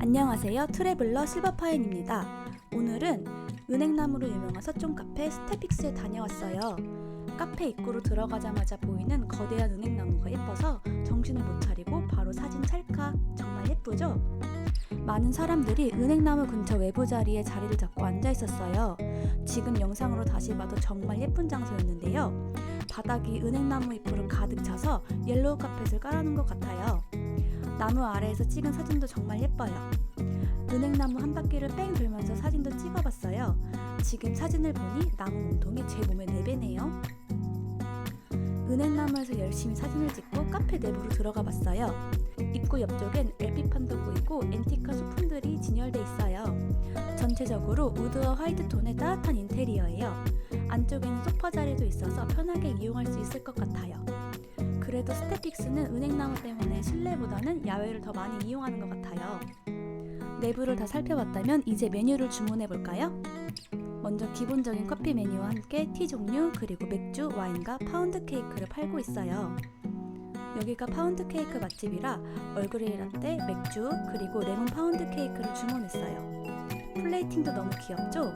안녕하세요. 트래블러 실버파인입니다. 오늘은 은행나무로 유명한 서촌 카페 스테픽스에 다녀왔어요. 카페 입구로 들어가자마자 보이는 거대한 은행나무가 예뻐서 정신을 못 차리고 바로 사진 찰칵. 정말 예쁘죠? 많은 사람들이 은행나무 근처 외부 자리에 자리를 잡고 앉아 있었어요. 지금 영상으로 다시 봐도 정말 예쁜 장소였는데요. 바닥이 은행나무 잎으로 가득 차서 옐로우 카펫을 깔아놓은 것 같아요. 나무 아래에서 찍은 사진도 정말 예뻐요. 은행나무 한 바퀴를 뺑 돌면서 사진도 찍어봤어요. 지금 사진을 보니 나무 몸통이 제 몸의 4배네요. 은행나무에서 열심히 사진을 찍고 카페 내부로 들어가 봤어요. 입구 옆쪽엔 LP판도 보이고 앤티카 소품들이 진열돼 있어요. 전체적으로 우드와 화이트 톤의 따뜻한 인테리어예요. 안쪽에는 소파 자리도 있어서 편하게 이용할 수 있을 것 같아요. 그래도 스태픽스는 은행나무 때문에 실내보다는 야외를 더 많이 이용하는 것 같아요. 내부를 다 살펴봤다면 이제 메뉴를 주문해 볼까요? 먼저 기본적인 커피 메뉴와 함께 티 종류 그리고 맥주, 와인과 파운드 케이크를 팔고 있어요. 여기가 파운드 케이크 맛집이라 얼그레이 라떼, 맥주 그리고 레몬 파운드 케이크를 주문했어요. 플레이팅도 너무 귀엽죠?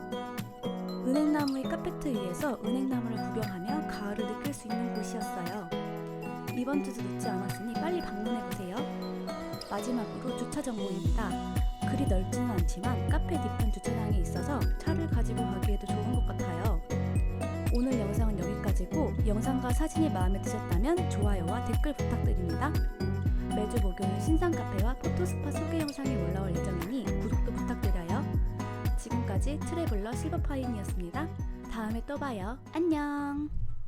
은행나무의 카페트 위에서 은행나무를 구경하며 가을을 느낄 수 있는 곳이었어요. 이번 주도 늦지 않았으니 빨리 방문해 보세요. 마지막으로 주차 정보입니다. 그리 넓지는 않지만 카페 뒤편 주차장이 있어서 차를 가지고 가기에도 좋은 것 같아요. 오늘 영상은 여기까지고 영상과 사진이 마음에 드셨다면 좋아요와 댓글 부탁드립니다. 매주 목요일 신상 카페와 포토스팟 소개 영상이 올라올 예정이니 구독도 부탁드려요. 지금까지 트래블러 실버파인이었습니다. 다음에 또 봐요. 안녕!